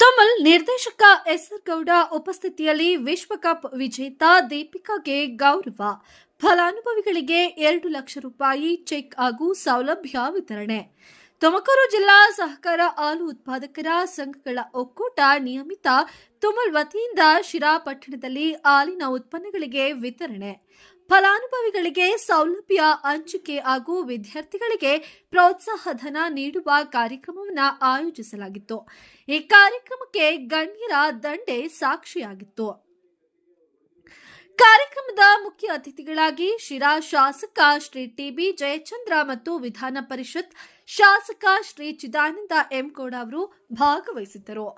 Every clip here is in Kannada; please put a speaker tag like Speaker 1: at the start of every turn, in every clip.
Speaker 1: ತಮಿಳ್ ನಿರ್ದೇಶಕ ಎಸ್ ಆರ್ ಗೌಡ ಉಪಸ್ಥಿತಿಯಲ್ಲಿ ವಿಶ್ವಕಪ್ ವಿಜೇತ ದೀಪಿಕಾಗೆ ಗೌರವ. ಫಲಾನುಭವಿಗಳಿಗೆ ಎರಡು ಲಕ್ಷ ರೂಪಾಯಿ ಚೆಕ್ ಹಾಗೂ ಸೌಲಭ್ಯ ವಿತರಣೆ. ತುಮಕೂರು ಜಿಲ್ಲಾ ಸಹಕಾರ ಹಾಲು ಉತ್ಪಾದಕರ ಸಂಘಗಳ ಒಕ್ಕೂಟ ನಿಯಮಿತ ತುಮಲ್ ವತಿಯಿಂದ ಶಿರಾ ಪಟ್ಟಣದಲ್ಲಿ ಹಾಲಿನ ಉತ್ಪನ್ನಗಳಿಗೆ ವಿತರಣೆ. ಫಲಾನುಭವಿಗಳಿಗೆ ಸೌಲಭ್ಯ, ಹಂಚಿಕೆ ಹಾಗೂ ವಿದ್ಯಾರ್ಥಿಗಳಿಗೆ ಪ್ರೋತ್ಸಾಹಧನ ನೀಡುವ ಕಾರ್ಯಕ್ರಮವನ್ನು ಆಯೋಜಿಸಲಾಗಿತ್ತು. ಈ ಕಾರ್ಯಕ್ರಮಕ್ಕೆ ಗಣ್ಯರ ದಂಡೆ ಸಾಕ್ಷಿಯಾಗಿತ್ತು. ಕಾರ್ಯಕ್ರಮದ ಮುಖ್ಯ ಅತಿಥಿಗಳಾಗಿ ಶಿರಾ ಶಾಸಕ ಶ್ರೀ ಟಿಬಿ ಜಯಚಂದ್ರ ಮತ್ತು ವಿಧಾನ ಪರಿಷತ್ ಶಾಸಕ ಶ್ರೀ ಚಿದಾನಂದ ಎಂ ಗೌಡ ಅವರು ಭಾಗವಹಿಸಿದ್ದರು.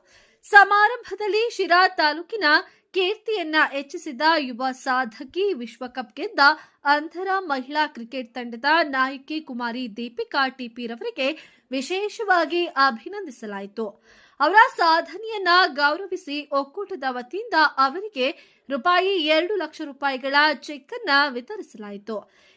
Speaker 1: ಸಮಾರಂಭದಲ್ಲಿ ಶಿರಾ ತಾಲೂಕಿನ ಕೀರ್ತಿಯನ್ನ ಹೆಚ್ಚಿಸಿದ ಯುವ ಸಾಧಕಿ ವಿಶ್ವಕಪ್ ಗೆದ್ದ ಅಂಧರ ಮಹಿಳಾ ಕ್ರಿಕೆಟ್ ತಂಡದ ನಾಯಕಿ ಕುಮಾರಿ ದೀಪಿಕಾ ಟಿಪಿ ರವರಿಗೆ ವಿಶೇಷವಾಗಿ ಅಭಿನಂದಿಸಲಾಯಿತು. ಅವರ ಸಾಧನೆಯನ್ನ ಗೌರವಿಸಿ ಒಕ್ಕೂಟದ ವತಿಯಿಂದ ಅವರಿಗೆ ರೂಪಾಯಿ ಎರಡು ಲಕ್ಷ ರೂಪಾಯಿಗಳ ಚೆಕ್ ಅನ್ನ ವಿತರಿಸಲಾಯಿತು.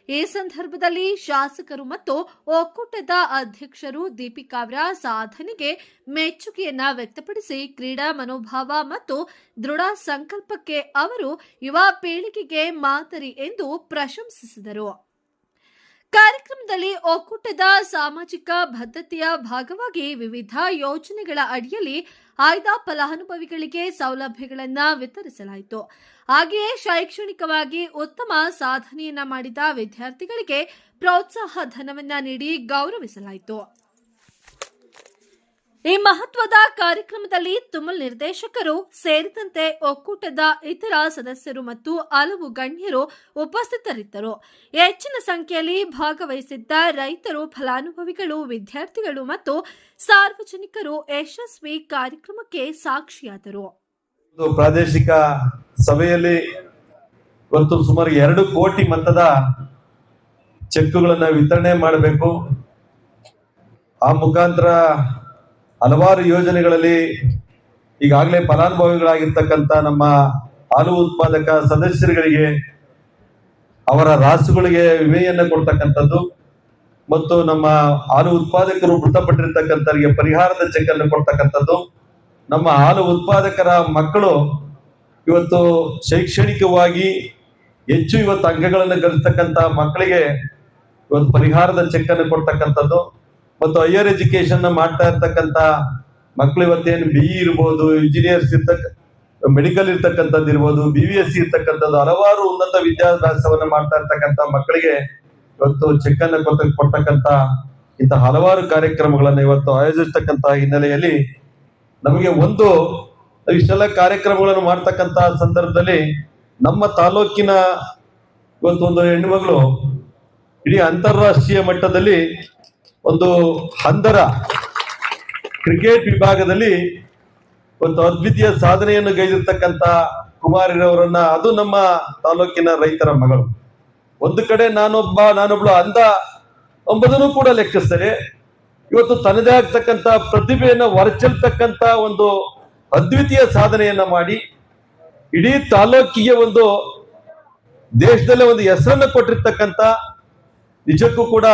Speaker 1: ಈ ಸಂದರ್ಭದಲ್ಲಿ ಶಾಸಕರು ಮತ್ತು ಒಕ್ಕೂಟದ ಅಧ್ಯಕ್ಷರು ದೀಪಿಕಾ ಅವರ ಸಾಧನೆಗೆ ಮೆಚ್ಚುಗೆಯನ್ನ ವ್ಯಕ್ತಪಡಿಸಿ ಕ್ರೀಡಾ ಮನೋಭಾವ ಮತ್ತು ದೃಢ ಸಂಕಲ್ಪಕ್ಕೆ ಅವರು ಯುವ ಪೀಳಿಗೆಗೆ ಮಾದರಿ ಎಂದು ಪ್ರಶಂಸಿಸಿದರು. ಕಾರ್ಯಕ್ರಮದಲ್ಲಿ ಒಕ್ಕೂಟದ ಸಾಮಾಜಿಕ ಭದ್ರತೆಯ ಭಾಗವಾಗಿ ವಿವಿಧ ಯೋಜನೆಗಳ ಅಡಿಯಲ್ಲಿ ಆಯ್ದ ಫಲಾನುಭವಿಗಳಿಗೆ ಸೌಲಭ್ಯಗಳನ್ನು ವಿತರಿಸಲಾಯಿತು. ಹಾಗೆಯೇ ಶೈಕ್ಷಣಿಕವಾಗಿ ಉತ್ತಮ ಸಾಧನೆಯನ್ನ ಮಾಡಿದ ವಿದ್ಯಾರ್ಥಿಗಳಿಗೆ ಪ್ರೋತ್ಸಾಹ ಧನವನ್ನ ನೀಡಿ ಗೌರವಿಸಲಾಯಿತು. ಈ ಮಹತ್ವದ ಕಾರ್ಯಕ್ರಮದಲ್ಲಿ ತುಮಲ್ ನಿರ್ದೇಶಕರು ಸೇರಿದಂತೆ ಒಕ್ಕೂಟದ ಇತರ ಸದಸ್ಯರು ಮತ್ತು ಹಲವು ಗಣ್ಯರು ಉಪಸ್ಥಿತರಿದ್ದರು. ಹೆಚ್ಚಿನ ಸಂಖ್ಯೆಯಲ್ಲಿ ಭಾಗವಹಿಸಿದ್ದ ರೈತರು, ಫಲಾನುಭವಿಗಳು, ವಿದ್ಯಾರ್ಥಿಗಳು ಮತ್ತು ಸಾರ್ವಜನಿಕರು ಯಶಸ್ವಿ ಕಾರ್ಯಕ್ರಮಕ್ಕೆ ಸಾಕ್ಷಿಯಾದರು.
Speaker 2: ಪ್ರಾದೇಶಿಕ ಸಭೆಯಲ್ಲಿ ಇವತ್ತು ಸುಮಾರು ಎರಡು ಕೋಟಿ ಮೊತ್ತದ ಚೆಕ್ಗಳನ್ನ ವಿತರಣೆ ಮಾಡಬೇಕು. ಆ ಮುಖಾಂತರ ಹಲವಾರು ಯೋಜನೆಗಳಲ್ಲಿ ಈಗಾಗಲೇ ಫಲಾನುಭವಿಗಳಾಗಿರ್ತಕ್ಕಂಥ ನಮ್ಮ ಹಾಲು ಉತ್ಪಾದಕ ಸದಸ್ಯರುಗಳಿಗೆ, ಅವರ ರಾಸುಗಳಿಗೆ ವಿಮೆಯನ್ನು ಕೊಡ್ತಕ್ಕಂಥದ್ದು ಮತ್ತು ನಮ್ಮ ಹಾಲು ಉತ್ಪಾದಕರು ಮೃತಪಟ್ಟಿರ್ತಕ್ಕಂಥವರಿಗೆ ಪರಿಹಾರದ ಚೆಕ್ ಅನ್ನು ಕೊಡ್ತಕ್ಕಂಥದ್ದು. ನಮ್ಮ ಹಾಲು ಉತ್ಪಾದಕರ ಮಕ್ಕಳು ಇವತ್ತು ಶೈಕ್ಷಣಿಕವಾಗಿ ಹೆಚ್ಚು ಇವತ್ತು ಅಂಕಗಳನ್ನು ಗಳಿಸ್ತಕ್ಕಂಥ ಮಕ್ಕಳಿಗೆ ಇವತ್ತು ಪರಿಹಾರದ ಚೆಕ್ ಅನ್ನು ಕೊಡ್ತಕ್ಕಂಥದ್ದು. ಮತ್ತು ಹೈಯರ್ ಎಜುಕೇಶನ್ ಮಾಡ್ತಾ ಇರ್ತಕ್ಕಂಥ ಮಕ್ಕಳು ಇವತ್ತೇನು ಬಿ ಇ ಇರ್ಬೋದು ಇಂಜಿನಿಯರ್ಸ್ ಇರ್ತಕ್ಕ ಮೆಡಿಕಲ್ ಇರ್ತಕ್ಕಂಥದ್ದು ಇರ್ಬೋದು ಬಿ ವಿ ಎಸ್ ಸಿ ಇರ್ತಕ್ಕಂಥದ್ದು, ಹಲವಾರು ಉನ್ನತ ವಿದ್ಯಾಭ್ಯಾಸವನ್ನು ಮಾಡ್ತಾ ಇರ್ತಕ್ಕಂಥ ಮಕ್ಕಳಿಗೆ ಇವತ್ತು ಚೆಕ್ ಅನ್ನು ಕೊಟ್ಟ, ಕೊಡ್ತಕ್ಕಂಥ ಇಂಥ ಹಲವಾರು ಕಾರ್ಯಕ್ರಮಗಳನ್ನು ಇವತ್ತು ಆಯೋಜಿಸ್ತಕ್ಕಂಥ ಹಿನ್ನೆಲೆಯಲ್ಲಿ ನಮಗೆ ಒಂದು, ಇಷ್ಟೆಲ್ಲ ಕಾರ್ಯಕ್ರಮಗಳನ್ನು ಮಾಡ್ತಕ್ಕಂತ ಸಂದರ್ಭದಲ್ಲಿ ನಮ್ಮ ತಾಲೂಕಿನ ಇವತ್ತು ಒಂದು ಹೆಣ್ಣುಮಗಳು, ಇಡೀ ಅಂತಾರಾಷ್ಟ್ರೀಯ ಮಟ್ಟದಲ್ಲಿ ಒಂದು ಹಂದರ ಕ್ರಿಕೆಟ್ ವಿಭಾಗದಲ್ಲಿ ಒಂದು ಅದ್ವಿತೀಯ ಸಾಧನೆಯನ್ನು ಗೈದಿರ್ತಕ್ಕಂಥ ಕುಮಾರಿರವರನ್ನ, ಅದು ನಮ್ಮ ತಾಲೂಕಿನ ರೈತರ ಮಗಳು. ಒಂದು ಕಡೆ ನಾನೊಬ್ಬ, ನಾನೊಬ್ಳು ಅಂದ ಎಂಬುದನ್ನು ಕೂಡ ಲೆಕ್ಕಿಸ್ತಾರೆ ಇವತ್ತು ತನ್ನದೇ ಆಗ್ತಕ್ಕಂಥ ಪ್ರತಿಭೆಯನ್ನ ಹೊರಚೆಲ್ತಕ್ಕಂಥ ಒಂದು ಅದ್ವಿತೀಯ ಸಾಧನೆಯನ್ನ ಮಾಡಿ, ಇಡೀ ತಾಲೂಕಿಗೆ ಒಂದು ದೇಶದಲ್ಲೇ ಒಂದು ಹೆಸರನ್ನು ಕೊಟ್ಟಿರ್ತಕ್ಕಂಥ, ನಿಜಕ್ಕೂ ಕೂಡ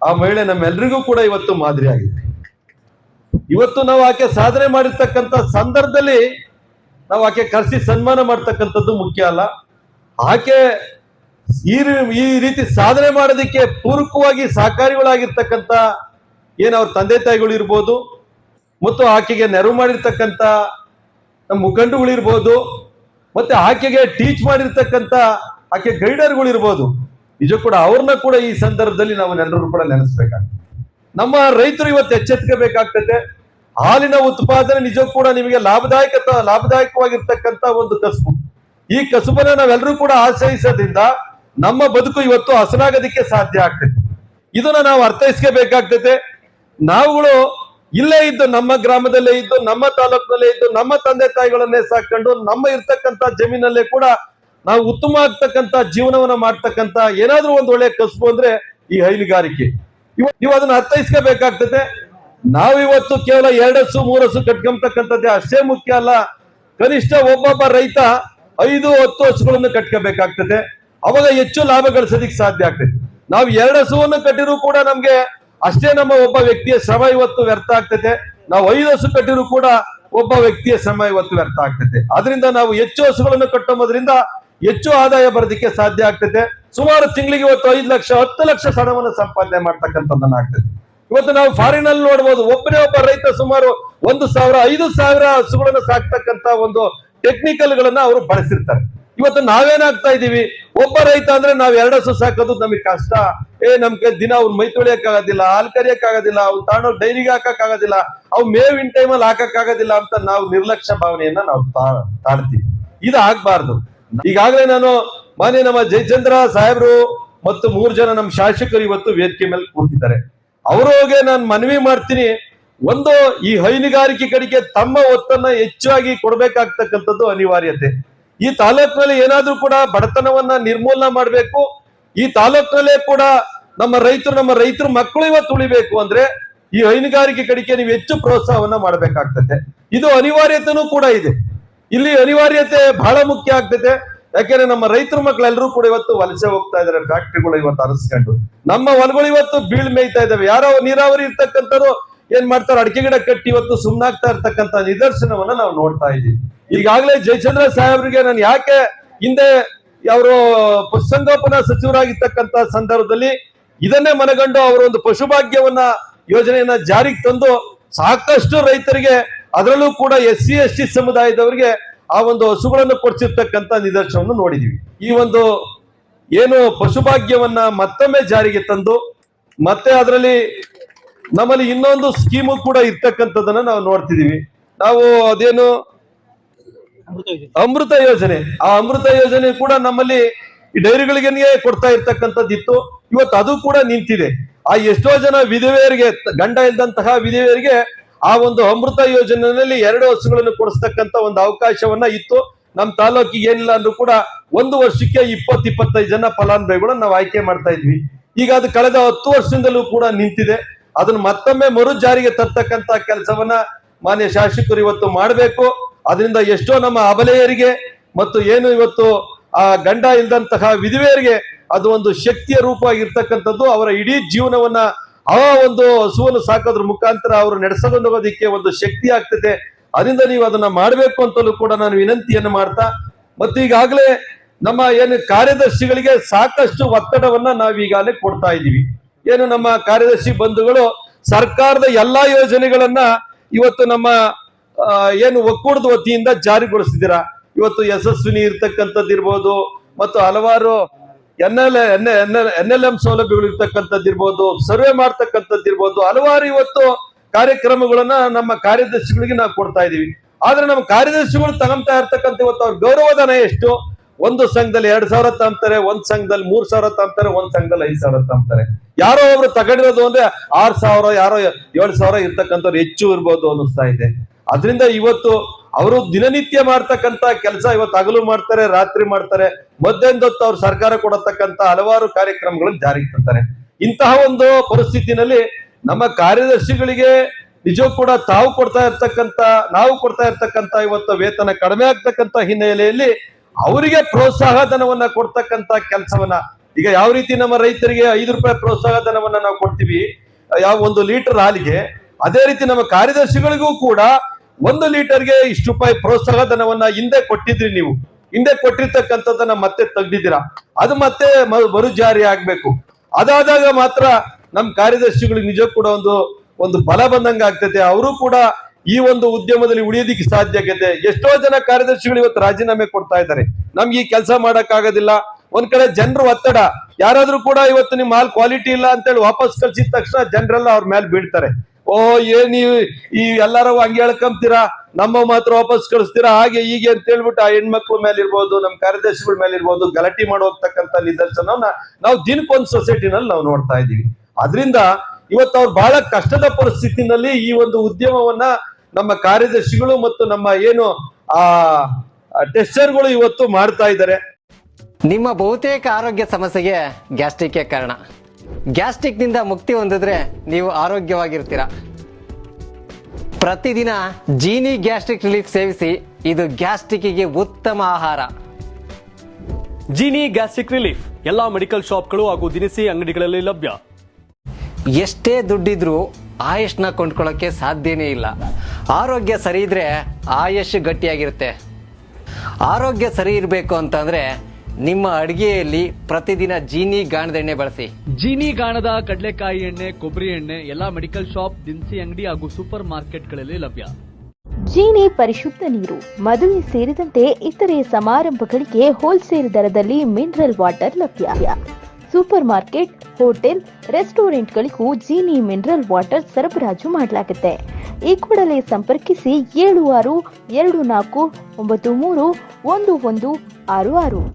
Speaker 2: ಆ ಮಹಿಳೆ ನಮ್ಮೆಲ್ಲರಿಗೂ ಕೂಡ ಇವತ್ತು ಮಾದರಿಯಾಗಿದೆ ಇವತ್ತು ನಾವು ಆಕೆ ಸಾಧನೆ ಮಾಡಿರ್ತಕ್ಕಂಥ ಸಂದರ್ಭದಲ್ಲಿ ನಾವು ಆಕೆ ಕರೆಸಿ ಸನ್ಮಾನ ಮಾಡ್ತಕ್ಕಂಥದ್ದು ಮುಖ್ಯ ಅಲ್ಲ. ಆಕೆ ಈ ರೀತಿ ಸಾಧನೆ ಮಾಡೋದಕ್ಕೆ ಪೂರಕವಾಗಿ ಸಹಕಾರಿಗಳಾಗಿರ್ತಕ್ಕಂಥ ಏನು ಅವ್ರ ತಂದೆ ತಾಯಿಗಳು ಇರ್ಬೋದು, ಮತ್ತು ಆಕೆಗೆ ನೆರವು ಮಾಡಿರ್ತಕ್ಕಂಥ ನಮ್ಮ ಮುಖಂಡಗಳಿರ್ಬೋದು ಮತ್ತೆ ಆಕೆಗೆ ಟೀಚ್ ಮಾಡಿರ್ತಕ್ಕಂಥ ಆಕೆ ಗೈಡರ್ಗಳು ಇರ್ಬೋದು ನಿಜ ಕೂಡ ಅವ್ರನ್ನ ಕೂಡ ಈ ಸಂದರ್ಭದಲ್ಲಿ ನಾವು ಎಲ್ಲರೂ ಕೂಡ ನೆನೆಸ್ಬೇಕಾಗ್ತದೆ. ನಮ್ಮ ರೈತರು ಇವತ್ತು ಎಚ್ಚೆತ್ಕೋಬೇಕಾಗ್ತದೆ. ಹಾಲಿನ ಉತ್ಪಾದನೆ ನಿಜ ಕೂಡ ನಿಮಗೆ ಲಾಭದಾಯಕ ಲಾಭದಾಯಕವಾಗಿರ್ತಕ್ಕಂತ ಒಂದು ಕಸುಬು. ಈ ಕಸುಬನ್ನ ನಾವೆಲ್ಲರೂ ಕೂಡ ಆಶ್ರಯಿಸೋದ್ರಿಂದ ನಮ್ಮ ಬದುಕು ಇವತ್ತು ಹಸನಾಗೋದಕ್ಕೆ ಸಾಧ್ಯ ಆಗ್ತದೆ. ಇದನ್ನ ನಾವು ಅರ್ಥೈಸ್ಕೋಬೇಕಾಗ್ತದೆ. ನಾವುಗಳು ಇಲ್ಲೇ ಇದ್ದು ನಮ್ಮ ಗ್ರಾಮದಲ್ಲೇ ಇದ್ದು, ನಮ್ಮ ತಾಲೂಕಿನಲ್ಲೇ ಇದ್ದು, ನಮ್ಮ ತಂದೆ ತಾಯಿಗಳನ್ನೇ ಸಾಕೊಂಡು ನಮ್ಮ ಇರ್ತಕ್ಕಂಥ ಜಮೀನಲ್ಲೇ ಕೂಡ ನಾವು ಉತ್ತಮ ಆಗ್ತಕ್ಕಂತ ಜೀವನವನ್ನ ಮಾಡ್ತಕ್ಕಂತ ಏನಾದ್ರೂ ಒಂದು ಒಳ್ಳೆ ಕಸುಬು ಅಂದ್ರೆ ಈ ಹೈನುಗಾರಿಕೆ. ನೀವು ಅದನ್ನ ಅರ್ಥೈಸ್ಕೋಬೇಕಾಗ್ತದೆ. ನಾವಿವತ್ತು ಕೇವಲ ಎರಡಸು ಮೂರಸು ಕಟ್ಕೊಂಬತಕ್ಕಂಥದ್ದೇ ಅಷ್ಟೇ ಮುಖ್ಯ ಅಲ್ಲ. ಕನಿಷ್ಠ ಒಬ್ಬೊಬ್ಬ ರೈತ ಐದು, ಹತ್ತು ಹಸುಗಳನ್ನು ಕಟ್ಕೋಬೇಕಾಗ್ತದೆ. ಅವಾಗ ಹೆಚ್ಚು ಲಾಭ ಗಳಿಸೋದಿಕ್ ಸಾಧ್ಯ ಆಗ್ತದೆ. ನಾವು ಎರಡ ಹಸುವನ್ನು ಕಟ್ಟಿರೂ ಕೂಡ ನಮ್ಗೆ ಅಷ್ಟೇ ನಮ್ಮ ಒಬ್ಬ ವ್ಯಕ್ತಿಯ ಶ್ರಮ ಇವತ್ತು ವ್ಯರ್ಥ ಆಗ್ತದೆ. ನಾವು ಐದು ಹಸು ಕಟ್ಟಿರೂ ಕೂಡ ಒಬ್ಬ ವ್ಯಕ್ತಿಯ ಶ್ರಮ ಇವತ್ತು ವ್ಯರ್ಥ ಆಗ್ತದೆ. ಅದರಿಂದ ನಾವು ಹೆಚ್ಚು ಹಸುಗಳನ್ನು ಕಟ್ಟುವುದರಿಂದ ಹೆಚ್ಚು ಆದಾಯ ಬರೋದಕ್ಕೆ ಸಾಧ್ಯ ಆಗ್ತದೆ ಸುಮಾರು ತಿಂಗಳಿಗೆ ಇವತ್ತು ಐದು ಲಕ್ಷ, ಹತ್ತು ಲಕ್ಷ ಹಣವನ್ನು ಸಂಪಾದನೆ ಮಾಡ್ತಕ್ಕಂಥದ್ದನ್ನ ಆಗ್ತದೆ ಇವತ್ತು ನಾವು ಫಾರಿನ್ ಅಲ್ಲಿ ನೋಡ್ಬೋದು, ಒಬ್ಬನೇ ಒಬ್ಬ ರೈತ ಸುಮಾರು ಒಂದು ಸಾವಿರ, ಐದು ಸಾವಿರ ಹಸುಗಳನ್ನು ಸಾಕ್ತಕ್ಕಂತ ಒಂದು ಟೆಕ್ನಿಕಲ್ ಗಳನ್ನ ಅವರು ಬಳಸಿರ್ತಾರೆ. ಇವತ್ತು ನಾವೇನಾಗ್ತಾ ಇದೀವಿ? ಒಬ್ಬ ರೈತ ಅಂದ್ರೆ ನಾವ್ ಎರಡ ಹಸು ಸಾಕೋದು ನಮಗೆ ಕಷ್ಟ. ಏ, ನಮ್ಗೆ ದಿನ ಅವ್ನ ಮೈ ತೊಳಿಯಕ್ ಆಗೋದಿಲ್ಲ ಹಾಲ್ ಕರಿಯಕ್ ಆಗೋದಿಲ್ಲ ಅವ್ನು ತಾಣೋ ಡೈರಿಗೆ ಹಾಕಕ್ ಆಗೋದಿಲ್ಲ ಅವ್ ಮೇವಿನ ಟೈಮಲ್ಲಿ ಹಾಕಕ್ ಆಗೋದಿಲ್ಲ ಅಂತ ನಾವು ನಿರ್ಲಕ್ಷ್ಯ ಭಾವನೆಯನ್ನ ನಾವು ತಾಳ್ತೀವಿ. ಇದು ಆಗ್ಬಾರ್ದು ಈಗಾಗಲೇ ನಾನು ಮಾನ್ಯ ನಮ್ಮ ಜಯಚಂದ್ರ ಸಾಹೇಬ್ರು ಮತ್ತು ಮೂರು ಜನ ನಮ್ಮ ಶಾಸಕರು ಇವತ್ತು ವೇದಿಕೆ ಮೇಲೆ ಕೂತಿದ್ದಾರೆ. ಅವ್ರಿಗೆ ನಾನು ಮನವಿ ಮಾಡ್ತೀನಿ, ಒಂದು ಈ ಹೈನುಗಾರಿಕೆ ಕಡೆಗೆ ತಮ್ಮ ಒತ್ತನ್ನ ಹೆಚ್ಚಾಗಿ ಕೊಡ್ಬೇಕಾಗ್ತಕ್ಕಂಥದ್ದು ಅನಿವಾರ್ಯತೆ. ಈ ತಾಲೂಕಿನಲ್ಲಿ ಏನಾದ್ರೂ ಕೂಡ ಬಡತನವನ್ನ ನಿರ್ಮೂಲನ ಮಾಡಬೇಕು, ಈ ತಾಲೂಕಿನಲ್ಲೇ ಕೂಡ ನಮ್ಮ ರೈತರು, ನಮ್ಮ ರೈತರ ಮಕ್ಕಳು ಇವತ್ತು ಉಳಿಬೇಕು ಅಂದ್ರೆ ಈ ಹೈನುಗಾರಿಕೆ ಕಡೆಗೆ ನೀವು ಹೆಚ್ಚು ಪ್ರೋತ್ಸಾಹವನ್ನ ಮಾಡ್ಬೇಕಾಗ್ತದೆ ಇದು ಅನಿವಾರ್ಯತೆನೂ ಕೂಡ ಇದೆ. ಇಲ್ಲಿ ಅನಿವಾರ್ಯತೆ ಬಹಳ ಮುಖ್ಯ ಆಗ್ತೈತೆ. ಯಾಕೆಂದ್ರೆ ನಮ್ಮ ರೈತರ ಮಕ್ಕಳೆಲ್ಲರೂ ಕೂಡ ಇವತ್ತು ವಲಸೆ ಹೋಗ್ತಾ ಇದಾರೆ ಫ್ಯಾಕ್ಟ್ರಿಗಳು ಇವತ್ತು ಅರಸ್ಕೊಂಡು. ನಮ್ಮ ಹೊಲಗಳು ಇವತ್ತು ಬೀಳ್ ಮೇಯ್ತಾ ಇದಾವೆ ಯಾರೋ ನೀರಾವರಿ ಇರ್ತಕ್ಕಂಥವ್ರು ಏನ್ ಮಾಡ್ತಾರೆ? ಅಡಿಕೆ ಗಿಡ ಕಟ್ಟಿ ಇವತ್ತು ಸುಮ್ನಾಗ್ತಾ ಇರ್ತಕ್ಕಂಥ ನಿದರ್ಶನವನ್ನ ನಾವು ನೋಡ್ತಾ ಇದೀವಿ ಈಗಾಗಲೇ ಜಯಚಂದ್ರ ಸಾಹೇಬ್ರಿಗೆ ನಾನು ಯಾಕೆ ಹಿಂದೆ ಅವರು ಪಶುಸಂಗೋಪನಾ ಸಚಿವರಾಗಿರ್ತಕ್ಕಂಥ ಸಂದರ್ಭದಲ್ಲಿ ಇದನ್ನೇ ಮನಗಂಡು ಅವರು ಒಂದು ಪಶುಭಾಗ್ಯವನ್ನ ಯೋಜನೆಯನ್ನ ಜಾರಿಗೆ ತಂದು ಸಾಕಷ್ಟು ರೈತರಿಗೆ ಅದರಲ್ಲೂ ಕೂಡ ಎಸ್ ಸಿ ಎಸ್ ಟಿ ಸಮುದಾಯದವರಿಗೆ ಆ ಒಂದು ಹಸುಗಳನ್ನು ಕೊಡಿಸಿರ್ತಕ್ಕಂಥ ನಿದರ್ಶನವನ್ನು ನೋಡಿದೀವಿ. ಈ ಒಂದು ಏನು ಪಶುಭಾಗ್ಯವನ್ನ ಮತ್ತೊಮ್ಮೆ ಜಾರಿಗೆ ತಂದು ಮತ್ತೆ ಅದರಲ್ಲಿ ನಮ್ಮಲ್ಲಿ ಇನ್ನೊಂದು ಸ್ಕೀಮು ಕೂಡ ಇರ್ತಕ್ಕಂಥದ್ದನ್ನ ನಾವು ನೋಡ್ತಿದೀವಿ. ನಾವು ಅದೇನು ಅಮೃತ ಯೋಜನೆ. ಆ ಅಮೃತ ಯೋಜನೆ ಕೂಡ ನಮ್ಮಲ್ಲಿ ಡೈರಿಗಳಿಗೆ ಕೊಡ್ತಾ ಇರ್ತಕ್ಕಂಥದ್ದಿತ್ತು. ಇವತ್ತು ಅದು ಕೂಡ ನಿಂತಿದೆ. ಆ ಎಷ್ಟೋ ಜನ ವಿಧವೆಯರಿಗೆ ಗಂಡ ಇದ್ದಂತಹ ವಿಧವೆಯರಿಗೆ ಆ ಒಂದು ಅಮೃತ ಯೋಜನೆಯಲ್ಲಿ ಎರಡು ಹಸುಗಳನ್ನು ಕೊಡಿಸ್ತಕ್ಕಂತ ಒಂದು ಅವಕಾಶವನ್ನ ಇತ್ತು. ನಮ್ಮ ತಾಲೂಕಿಗೆ ಏನಿಲ್ಲ ಅಂದ್ರೂ ಕೂಡ ಒಂದು ವರ್ಷಕ್ಕೆ ಇಪ್ಪತ್ ಇಪ್ಪತ್ತೈದು ಜನ ಫಲಾನುಭವಿಗಳನ್ನ ನಾವು ಆಯ್ಕೆ ಮಾಡ್ತಾ ಇದ್ವಿ. ಈಗ ಅದು ಕಳೆದ ಹತ್ತು ವರ್ಷದಿಂದಲೂ ಕೂಡ ನಿಂತಿದೆ. ಅದನ್ನ ಮತ್ತೊಮ್ಮೆ ಮರು ಜಾರಿಗೆ ತರ್ತಕ್ಕಂತ ಕೆಲಸವನ್ನ ಮಾನ್ಯ ಶಾಸಕರು ಇವತ್ತು ಮಾಡಬೇಕು. ಅದರಿಂದ ಎಷ್ಟೋ ನಮ್ಮ ಅಬಲೆಯರಿಗೆ ಮತ್ತು ಏನು ಇವತ್ತು ಆ ಗಂಡ ಇಲ್ದಂತಹ ವಿಧವೆಯರಿಗೆ ಅದು ಒಂದು ಶಕ್ತಿಯ ರೂಪವಾಗಿರ್ತಕ್ಕಂಥದ್ದು. ಅವರ ಇಡೀ ಜೀವನವನ್ನ ಆ ಒಂದು ಹಸುವನ್ನು ಸಾಕೋದ್ರ ಮುಖಾಂತರ ಅವರು ನಡೆಸಿಕೊಂಡು ಹೋಗೋದಿಕ್ಕೆ ಒಂದು ಶಕ್ತಿ ಆಗ್ತದೆ. ಅದರಿಂದ ನೀವು ಅದನ್ನ ಮಾಡಬೇಕು ಅಂತಲೂ ಕೂಡ ನಾನು ವಿನಂತಿಯನ್ನು ಮಾಡ್ತಾ, ಮತ್ತು ಈಗಾಗಲೇ ನಮ್ಮ ಏನು ಕಾರ್ಯದರ್ಶಿಗಳಿಗೆ ಸಾಕಷ್ಟು ಒತ್ತಡವನ್ನ ನಾವೀಗಾಗಲೇ ಕೊಡ್ತಾ ಇದ್ದೀವಿ. ಏನು ನಮ್ಮ ಕಾರ್ಯದರ್ಶಿ ಬಂಧುಗಳು ಸರ್ಕಾರದ ಎಲ್ಲಾ ಯೋಜನೆಗಳನ್ನ ಇವತ್ತು ನಮ್ಮ ಏನು ಒಕ್ಕೂಟದ ವತಿಯಿಂದ ಜಾರಿಗೊಳಿಸಿದ್ದೀರಾ. ಇವತ್ತು ಯಶಸ್ವಿನಿ ಇರ್ತಕ್ಕಂಥದ್ದು ಇರ್ಬೋದು ಮತ್ತು ಹಲವಾರು N L N N L M ಸೌಲಭ್ಯಗಳು ಇರ್ತಕ್ಕಂಥದ್ದು ಇರ್ಬೋದು, ಸರ್ವೆ ಮಾಡ್ತಕ್ಕಂಥದ್ದು ಇರ್ಬೋದು, ಹಲವಾರು ಇವತ್ತು ಕಾರ್ಯಕ್ರಮಗಳನ್ನ ನಮ್ಮ ಕಾರ್ಯದರ್ಶಿಗಳಿಗೆ ನಾವು ಕೊಡ್ತಾ ಇದೀವಿ. ಆದ್ರೆ ನಮ್ಮ ಕಾರ್ಯದರ್ಶಿಗಳು ತಗೊಂತಾ ಇರ್ತಕ್ಕಂಥ ಇವತ್ತು ಅವ್ರ ಗೌರವಧನ ಎಷ್ಟು? ಒಂದು ಸಂಘದಲ್ಲಿ ಎರಡ್ ಸಾವಿರ ತಗೊಂತಾರೆ ಒಂದ್ ಸಂಘದಲ್ಲಿ ಮೂರ್ ಸಾವಿರ ತಗೊಂತಾರೆ ಒಂದ್ ಸಂಘದಲ್ಲಿ ಐದ್ ಸಾವಿರ ತಗೊಂತಾರೆ ಯಾರೋ ಒಬ್ರು ತಗಡಿರೋದು ಅಂದ್ರೆ ಆರ್ ಸಾವಿರ, ಯಾರೋ ಏಳ್ ಸಾವಿರ ಇರ್ತಕ್ಕಂಥವ್ರು ಹೆಚ್ಚು ಇರ್ಬೋದು ಅನ್ನಿಸ್ತಾ ಇದೆ. ಅದರಿಂದ ಇವತ್ತು ಅವರು ದಿನನಿತ್ಯ ಮಾಡ್ತಕ್ಕಂತ ಕೆಲಸ ಇವತ್ತು ಹಗಲು ಮಾಡ್ತಾರೆ, ರಾತ್ರಿ ಮಾಡ್ತಾರೆ. ಮಧ್ಯಾಹ್ನದೊತ್ತು ಅವ್ರು ಸರ್ಕಾರ ಕೊಡತಕ್ಕಂತ ಹಲವಾರು ಕಾರ್ಯಕ್ರಮಗಳನ್ನು ಜಾರಿಗೆ ತರ್ತಾರೆ. ಇಂತಹ ಒಂದು ಪರಿಸ್ಥಿತಿನಲ್ಲಿ ನಮ್ಮ ಕಾರ್ಯದರ್ಶಿಗಳಿಗೆ ನಿಜವೂ ಕೂಡ ತಾವು ಕೊಡ್ತಾ ಇರ್ತಕ್ಕಂತ, ನಾವು ಕೊಡ್ತಾ ಇರ್ತಕ್ಕಂತ ಇವತ್ತು ವೇತನ ಕಡಿಮೆ ಆಗ್ತಕ್ಕಂತ ಹಿನ್ನೆಲೆಯಲ್ಲಿ ಅವರಿಗೆ ಪ್ರೋತ್ಸಾಹ ಧನವನ್ನ ಕೊಡ್ತಕ್ಕಂತ ಕೆಲಸವನ್ನ, ಈಗ ಯಾವ ರೀತಿ ನಮ್ಮ ರೈತರಿಗೆ ಐದು ರೂಪಾಯಿ ಪ್ರೋತ್ಸಾಹ ಧನವನ್ನ ನಾವು ಕೊಡ್ತೀವಿ, ಯಾವ ಒಂದು ಲೀಟರ್ ಹಾಲಿಗೆ, ಅದೇ ರೀತಿ ನಮ್ಮ ಕಾರ್ಯದರ್ಶಿಗಳಿಗೂ ಕೂಡ ಒಂದು ಲೀಟರ್ಗೆ ಇಷ್ಟು ರೂಪಾಯಿ ಪ್ರೋತ್ಸಾಹ ಧನವನ್ನ ಹಿಂದೆ ಕೊಟ್ಟಿದ್ರಿ ನೀವು. ಹಿಂದೆ ಕೊಟ್ಟಿರ್ತಕ್ಕಂಥದ್ದನ್ನ ಮತ್ತೆ ತೆಗ್ದಿದ್ದೀರಾ? ಅದು ಮತ್ತೆ ಮರು ಜಾರಿ ಆಗ್ಬೇಕು. ಅದಾದಾಗ ಮಾತ್ರ ನಮ್ಮ ಕಾರ್ಯದರ್ಶಿಗಳು ನಿಜ ಕೂಡ ಒಂದು ಒಂದು ಬಲ ಬಂದಂಗ ಆಗ್ತೈತೆ. ಅವರು ಕೂಡ ಈ ಒಂದು ಉದ್ಯಮದಲ್ಲಿ ಉಳಿಯೋದಿಕ್ಕೆ ಸಾಧ್ಯ ಆಗೈತೆ. ಎಷ್ಟೋ ಜನ ಕಾರ್ಯದರ್ಶಿಗಳು ಇವತ್ತು ರಾಜೀನಾಮೆ ಕೊಡ್ತಾ ಇದ್ದಾರೆ. ನಮ್ಗೆ ಈ ಕೆಲಸ ಮಾಡಕ್ ಆಗೋದಿಲ್ಲ ಒಂದ್ ಕಡೆ ಜನರು ಒತ್ತಡ. ಯಾರಾದ್ರೂ ಕೂಡ ಇವತ್ತು ನಿಮ್ ಮಾಲ್ ಕ್ವಾಲಿಟಿ ಇಲ್ಲ ಅಂತೇಳಿ ವಾಪಸ್ ಕಳ್ಸಿದ ತಕ್ಷಣ ಜನರೆಲ್ಲ ಅವ್ರ ಮೇಲೆ ಬೀಳ್ತಾರೆ. ಓ, ಏನ್ ನೀವು ಈ ಎಲ್ಲಾರು ಹಂಗೆ ಹೇಳ್ಕೊಂತೀರಾ? ನಮ್ಮ ಮಾತ್ರ ವಾಪಸ್ ಕಳಿಸ್ತೀರಾ? ಹಾಗೆ ಹೀಗೆ ಅಂತ ಹೇಳ್ಬಿಟ್ಟು ಆ ಹೆಣ್ಮಕ್ಳ ಮೇಲೆ ಇರ್ಬೋದು ನಮ್ಮ ಕಾರ್ಯದರ್ಶಿಗಳ ಮೇಲೆ ಇರ್ಬೋದು ಗಲಾಟೆ ಮಾಡಿ ಹೋಗ್ತಕ್ಕಂಥ ನಾವು ದಿನಕ್ಕೊಂದು ಸೊಸೈಟಿನಲ್ಲಿ ನಾವು ನೋಡ್ತಾ ಇದೀವಿ ಅದರಿಂದ ಇವತ್ತು ಅವ್ರು ಬಹಳ ಕಷ್ಟದ ಪರಿಸ್ಥಿತಿನಲ್ಲಿ ಈ ಒಂದು ಉದ್ಯಮವನ್ನ ನಮ್ಮ ಕಾರ್ಯದರ್ಶಿಗಳು ಮತ್ತು ನಮ್ಮ ಏನು, ಆ ಟೆಸ್ಟರ್ಗಳು ಇವತ್ತು ಮಾಡ್ತಾ ಇದ್ದಾರೆ.
Speaker 3: ನಿಮ್ಮ ಬಹುತೇಕ ಆರೋಗ್ಯ ಸಮಸ್ಯೆಗೆ ಗ್ಯಾಸ್ಟ್ರಿಕ್ ಕಾರಣ. ಗ್ಯಾಸ್ಟ್ರಿಕ್ನಿಂದ ಮುಕ್ತಿ ಹೊಂದಿದ್ರೆ ನೀವು ಆರೋಗ್ಯವಾಗಿರ್ತೀರ. ಪ್ರತಿದಿನ ಜೀನಿ ಗ್ಯಾಸ್ಟ್ರಿಕ್ ರಿಲೀಫ್ ಸೇವಿಸಿ ಇದು ಗ್ಯಾಸ್ಟ್ರಿಕ್ಗೆ ಉತ್ತಮ ಆಹಾರ.
Speaker 4: ಜೀನಿ ಗ್ಯಾಸ್ಟ್ರಿಕ್ ರಿಲೀಫ್ ಎಲ್ಲಾ ಮೆಡಿಕಲ್ ಶಾಪ್ಗಳು ಹಾಗೂ ದಿನಸಿ ಅಂಗಡಿಗಳಲ್ಲಿ ಲಭ್ಯ.
Speaker 3: ಎಷ್ಟೇ ದುಡ್ಡಿದ್ರೂ ಆಯುಷ್ನ ಕೊಂಡ್ಕೊಳ್ಳೋಕ್ಕೆ ಸಾಧ್ಯನೇ ಇಲ್ಲ. ಆರೋಗ್ಯ ಸರಿ ಇದ್ರೆ ಆಯುಷ್ ಗಟ್ಟಿಯಾಗಿರುತ್ತೆ. ಆರೋಗ್ಯ ಸರಿ ಇರಬೇಕು ಅಂತಂದ್ರೆ ನಿಮ್ಮ ಅಡಿಗೆಯಲ್ಲಿ ಪ್ರತಿದಿನ ಜೀನಿ ಗಾಣದ ಎಣ್ಣೆ ಬಳಸಿ.
Speaker 4: ಜೀನಿ ಗಾಣದ ಕಡಲೆಕಾಯಿ ಎಣ್ಣೆ ಕೊಬ್ಬರಿ ಎಣ್ಣೆ ಎಲ್ಲಾ ಮೆಡಿಕಲ್ ಶಾಪ್ ದಿನಸಿ ಅಂಗಡಿ ಹಾಗೂ ಸೂಪರ್ ಮಾರ್ಕೆಟ್ಗಳಲ್ಲಿ ಲಭ್ಯ.
Speaker 5: ಜೀನಿ ಪರಿಶುದ್ಧ ನೀರು ಮದುವೆ ಸೇರಿದಂತೆ ಇತರೆ ಸಮಾರಂಭಗಳಿಗೆ ಹೋಲ್ಸೇಲ್ ದರದಲ್ಲಿ ಮಿನರಲ್ ವಾಟರ್ ಲಭ್ಯ. ಸೂಪರ್ ಮಾರ್ಕೆಟ್ ಹೋಟೆಲ್ ರೆಸ್ಟೋರೆಂಟ್ಗಳಿಗೂ ಜೀನಿ ಮಿನರಲ್ ವಾಟರ್ ಸರಬರಾಜು ಮಾಡಲಾಗುತ್ತೆ. ಈ ಕೂಡಲೇ ಸಂಪರ್ಕಿಸಿ ಏಳು ಆರು ಎರಡು ನಾಲ್ಕು ಒಂಬತ್ತು ಮೂರು ಒಂದು ಒಂದು ಆರು ಆರು.